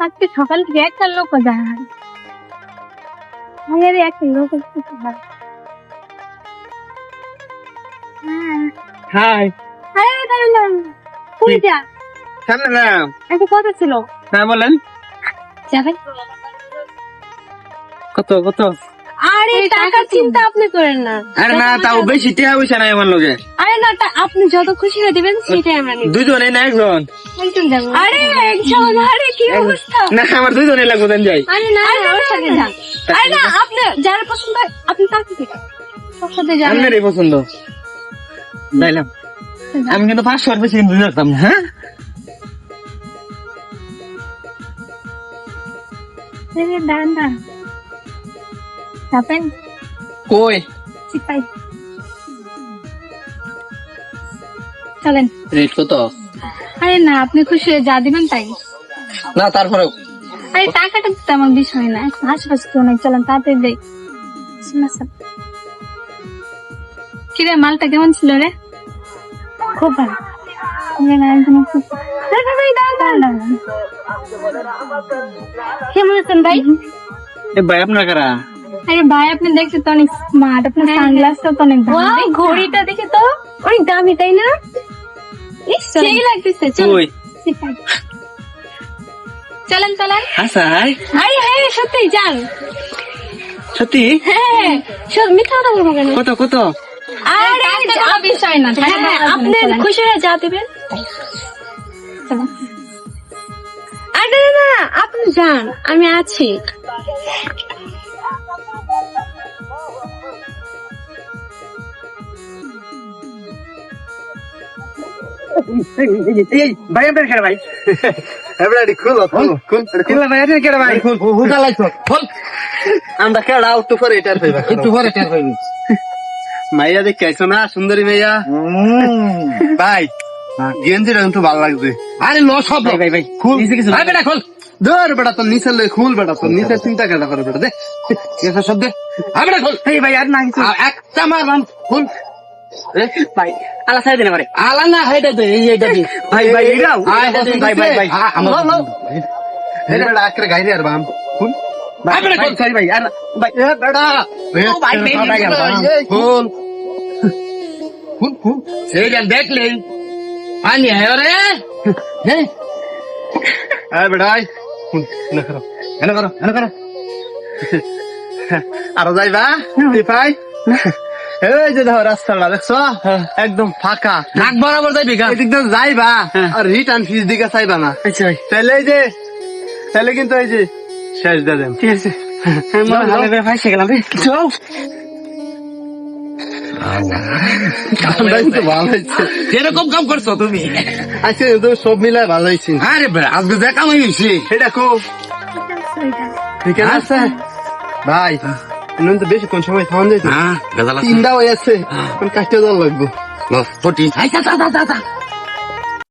আজকে সকাল থেকে একটা লোক যায় আরে একটা লোক হ্যাঁ। হাই। আরে দাঁড়ান দাঁড়ান কই যা? সামনে একটা কথা ছিল। হ্যাঁ বলেন। যাবেন কত কত? আরে টাকার চিন্তা আপনি করেন না। আরে না তাও বেশি টিয়া পয়সা নাই আমার লগে। আরে না আপনি যত খুশি দিবেন সেটাই আমরা নিব। দুজনে না একজন? একজন যাব। আরে একজন আরে কি অবস্থা? না আমার দুজনে লাগবো দেন যাই। আরে না না ওর সাথে যান। আরে না আপনি যার পছন্দ আপনি তাকে দিবেন ওর সাথে যাবেন আপনারই পছন্দ। যাইলাম আমি কিন্তু পাঁচশো আর বেশি কিন্তু না হ্যাঁ? আরে দাঁড়ান। যাবেন কই? চিপাই চলেন। রেট কত আরে না আপনি খুশি হয়ে যা দিবেন তাই। না তারপরে আরে টাকাটা তো তেমন বিষয় না এখন আশেপাশে কেউ নাই চলেন তাড়াতাড়ি দেই। শোনা স্যার। কিরে মালটা কেমন ছিল রে? খুব ভালো। আরে না, একদম খুব- দাঁড়ান, দাঁড়ান, দাঁড়ান, দাঁড়ান, দাঁড়ান। কেমন আছেন ভাই? এ ভাই আপনার কারা? আরে ভাই আপনি দেখতে তো অনেক স্মার্ট আপনার সানগ্লাসটা তো অনেক দামি। ঘড়িটা দেখে তো অনেক দামি তাই না? সেই লাগতেছে চল চলেন চলেন। হাসাই আরে হ্যাঁ সত্যি যান। সত্যি? হ্যাঁ মিথ্যা কথা বলব কেন? কত কত? আরে বিষয় না হ্যাঁ আপনি খুশি হয়ে যা দেবেন। আরে না আপনি যান আমি আছি। ভাই আপনার কারা ভাই এবারে খুলো। খুলো খুল ভাই আপনার কারা ভাই। খুল হুদা লাইছো খুল। আমরা কেডা একটু পরে এটার পাইবা একটু পরে টের পাইবি। মাইয়া দেখে আইছো না সুন্দরী মাইয়া? ভাই গেঞ্জিটা কিন্তু ভালো লাগছে। আরে ল সব ভাই ভাই খুল। নিচে কিছু ভাই বেটা খুল। ধর বেটা তোর নিচের লই খুল বেটা তোর নিচের চিন্তা কেডা করে বেটা দে। সব দে। বেটা খুল। এই ভাই আর না একটা মারলাম। খুল। ভাই আলা সাই দেন আমারে। আলা না হেটা দে এই এইটা দি ভাই, ভাই, এটাও? ভাই, ভাই, ভাই, আমার- এটা আকরে গাইরে আর বাম। ভাই সরি ভাই। আর ভাই এ ও ভাই, দেখলে। পানি হ্যাঁ রে হ্যাঁ আয় আয়। না করো এনে করো এনে করো আরও যাইবা এই যে দেখো রাস্তাটা দেখছ? একদম ফাঁকা। নাক বরাবর যাইবি গা? এদিক দিয়ে যাইবা আর রিটার্ন ফিস দিকে চাইবা না। আচ্ছা তাহলে এই যে তাহলে কিন্তু এই যে শেষ দিয়ে ঠিক আছে। মনে হয়েছে। এরকম কাম করছ তুমি। কিন্তু সব মিলাই ভালো হয়েছে। আরে আজকে যা কাম হয়েছে। এটা খুব ঠিক আছে? ভাই। তো বেশি কোন সময় খাওয়ান যাইতো? হ্যাঁ তিনটা হয়ে আছে কোন কাজটা জল লাগবো? ফটি আই যা যা যা যা।